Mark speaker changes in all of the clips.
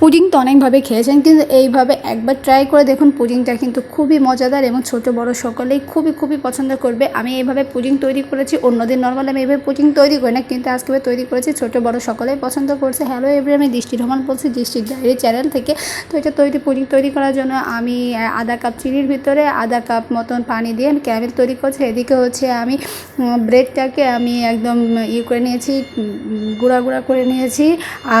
Speaker 1: Pudding তো অনেকভাবে খেয়েছেন, কিন্তু এইভাবে একবার ট্রাই করে দেখুন, পুডিংটা কিন্তু খুবই মজাদার এবং ছোট বড় সকলেই খুবই খুবই পছন্দ করবে। আমি এইভাবে পুডিং তৈরি করেছি অন্যদিন নর্মাল আমি এইভাবে পুডিং তৈরি করি না, কিন্তু আজকে তৈরি করেছি, ছোট বড় সকলেই পছন্দ করছে। হ্যালো এবারে আমি দৃষ্টি রহমান বলছি দৃষ্টির ডায়েরি চ্যানেল থেকে। তো এটা তৈরি, পুডিং তৈরি করার জন্য আমি আধা কাপ চিনির ভিতরে আধা কাপ মতন পানি দিয়ে আমি ক্যারামেল তৈরি করছি। এদিকে হচ্ছে আমি ব্রেডটাকে আমি একদম ইয়ে করে নিয়েছি গুঁড়া গুঁড়া করে নিয়েছি।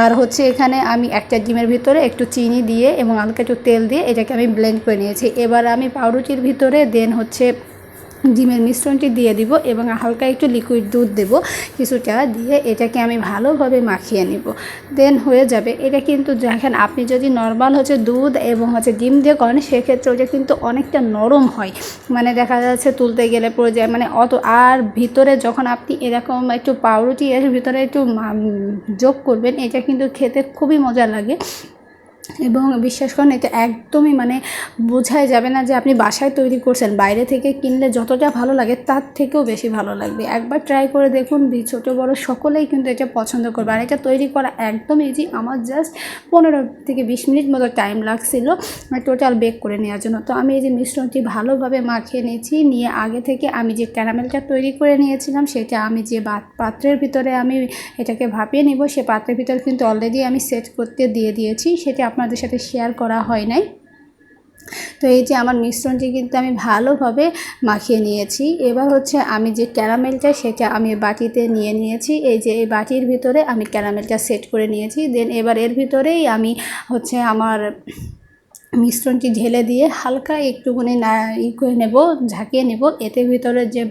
Speaker 1: আর হচ্ছে এখানে আমি একটা ডিমের ভিতরে একটু চিনি দিয়ে এবং হালকা একটু তেল দিয়ে এটাকে আমি ব্লেন্ড করে নিয়েছি। এবার আমি পাউরুটির ভিতরে দেন হচ্ছে ডিমের মিশ্রণটি দিয়ে দিব এবং হালকা একটু লিকুইড দুধ দেব কিছুটা দিয়ে এটাকে আমি ভালোভাবে মাখিয়ে নিব। দেন হয়ে যাবে। এটা কিন্তু দেখেন, আপনি যদি নর্মাল হচ্ছে দুধ এবং হচ্ছে ডিম দিয়ে করেন, সেক্ষেত্রে ওটা কিন্তু অনেকটা নরম হয়। মানে দেখা যাচ্ছে তুলতে গেলে পড়ে যায় মানে অত আর ভিতরে যখন আপনি এরকম একটু পাউরুটি এর ভিতরে একটু যোগ করবেন, এটা কিন্তু খেতে খুবই মজা লাগে। এবং বিশ্বাস করেন, এটা একদমই মানে বোঝাই যাবে না যে আপনি বাসায় তৈরি করছেন। বাইরে থেকে কিনলে যতটা ভালো লাগে, তার থেকেও বেশি ভালো লাগবে। একবার ট্রাই করে দেখুন ছোটো বড় সকলেই কিন্তু এটা পছন্দ করবে। আর এটা তৈরি করা একদম ইজি আমার জাস্ট পনেরো থেকে বিশ মিনিট মতো টাইম লাগছিল টোটাল বেক করে নেওয়ার জন্য। তো আমি এই যে মিশ্রণটি ভালোভাবে মাখিয়ে নিয়েছি, নিয়ে আগে থেকে আমি যে ক্যারামেলটা তৈরি করে নিয়েছিলাম, সেটা আমি যে পাত্রের ভিতরে আমি এটাকে ভাপিয়ে নিব, সে পাত্রের ভিতরে কিন্তু অলরেডি আমি সেট করতে দিয়ে দিয়েছি। সেটা আপনাদের সাথে শেয়ার করা হয় নাই। তো এই যে আমার মিশ্রণটি কিন্তু আমি ভালোভাবে মাখিয়ে নিয়েছি। এবার হচ্ছে আমি যে ক্যারামেলটা, সেটা আমি বাটিতে নিয়ে নিয়েছি। এই যে এই বাটির ভিতরে আমি ক্যারামেলটা সেট করে নিয়েছি। দেন এবার এর ভিতরেই আমি হচ্ছে আমার মিশ্রণটি ঢেলে দিয়ে হালকা একটুখানি না, ই করে নেব, ঝাঁকিয়ে নেব। এতে ভিতরে যে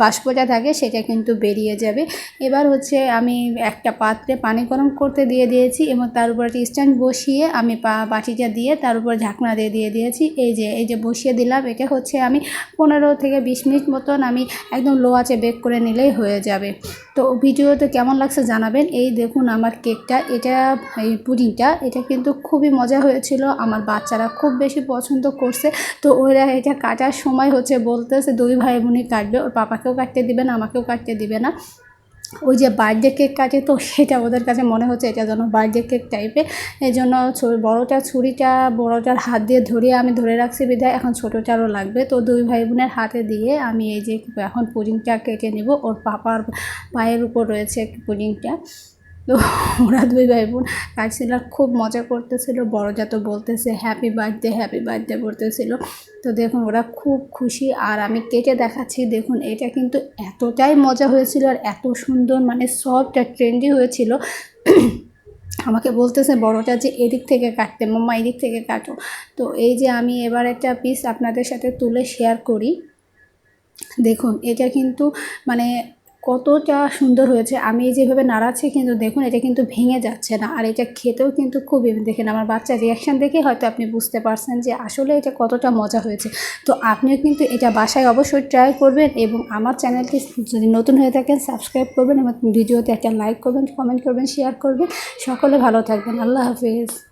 Speaker 1: বাষ্পটা থাকে সেটা কিন্তু বেরিয়ে যাবে। এবার হচ্ছে আমি একটা পাত্রে পানি গরম করতে দিয়ে দিয়েছি এবং তার উপর একটা স্ট্যান্ড বসিয়ে আমি পা, বাটিটা দিয়ে তার উপর ঢাকনা দিয়ে দিয়ে দিয়েছি। এই যে এই যে বসিয়ে দিলাম এটা হচ্ছে আমি পনেরো থেকে বিশ মিনিট মতন আমি একদম লো আঁচে বেক করে নিলেই হয়ে যাবে। তো ভিডিওতে কেমন লাগছে জানাবেন। এই দেখুন আমার কেকটা, এটা, এই পুডিংটা, এটা কিন্তু খুবই মজা হয়েছিল। আমার বাচ্চারা খুব বেশি পছন্দ করছে। তো ওরা এটা কাটার সময় হচ্ছে বলতেছে, দুই ভাই বোনই কাটবে, ওর পাপাকেও কাটতে দিবে না, আমাকেও কাটতে দিবে না। ওই যে বার্থডে কেক কাটে, তো সেটা ওদের কাছে মনে হচ্ছে এটা যেন বার্থডে কেক টাইপের এই জন্য বড়টা ছুরিটা, বড়োটার হাত দিয়ে ধরিয়ে আমি ধরে রাখছি বিধায়, এখন ছোটোটারও লাগবে। তো দুই ভাই বোনের হাতে দিয়ে আমি এই যে এখন পুডিংটা কেটে নেব, ওর পাপার পায়ের উপর রয়েছে পুডিংটা। তো ওরা দুই ভাই বোন কাটছিল খুব মজা করতেছিল। বড়টা তো বলতেছে হ্যাপি বার্থডে হ্যাপি বার্থডে করতেছিল তো দেখুন, ওরা খুব খুশি। আর আমি কেটে দেখাচ্ছি, দেখুন, এটা কিন্তু এতটাই মজা হয়েছিল আর এত সুন্দর মানে আর ট্রেন্ডি হয়েছিল। আমাকে বলতেছে বড়টা যে, এদিক থেকে কাটতে, মাম্মা এদিক থেকে কাটো। তো এই যে আমি এবার একটা পিস আপনাদের সাথে তুলে শেয়ার করি। দেখুন, এটা কিন্তু মানে কতটা সুন্দর হয়েছে। আমি যেভাবে নাড়াচ্ছি কিন্তু দেখুন, এটা কিন্তু ভেঙে যাচ্ছে না। আর এটা খেতেও কিন্তু খুবই, দেখেন আমার বাচ্চার রিয়াকশান দেখে হয়তো আপনি বুঝতে পারছেন যে আসলে এটা কতটা মজা হয়েছে। তো আপনিও কিন্তু এটা বাসায় অবশ্যই ট্রাই করবেন এবং আমার চ্যানেলটি যদি নতুন হয়ে থাকেন সাবস্ক্রাইব করবেন এবং ভিডিওতে একটা লাইক করবেন কমেন্ট করবেন শেয়ার করবেন। সকলে ভালো থাকবেন। আল্লাহ হাফিজ।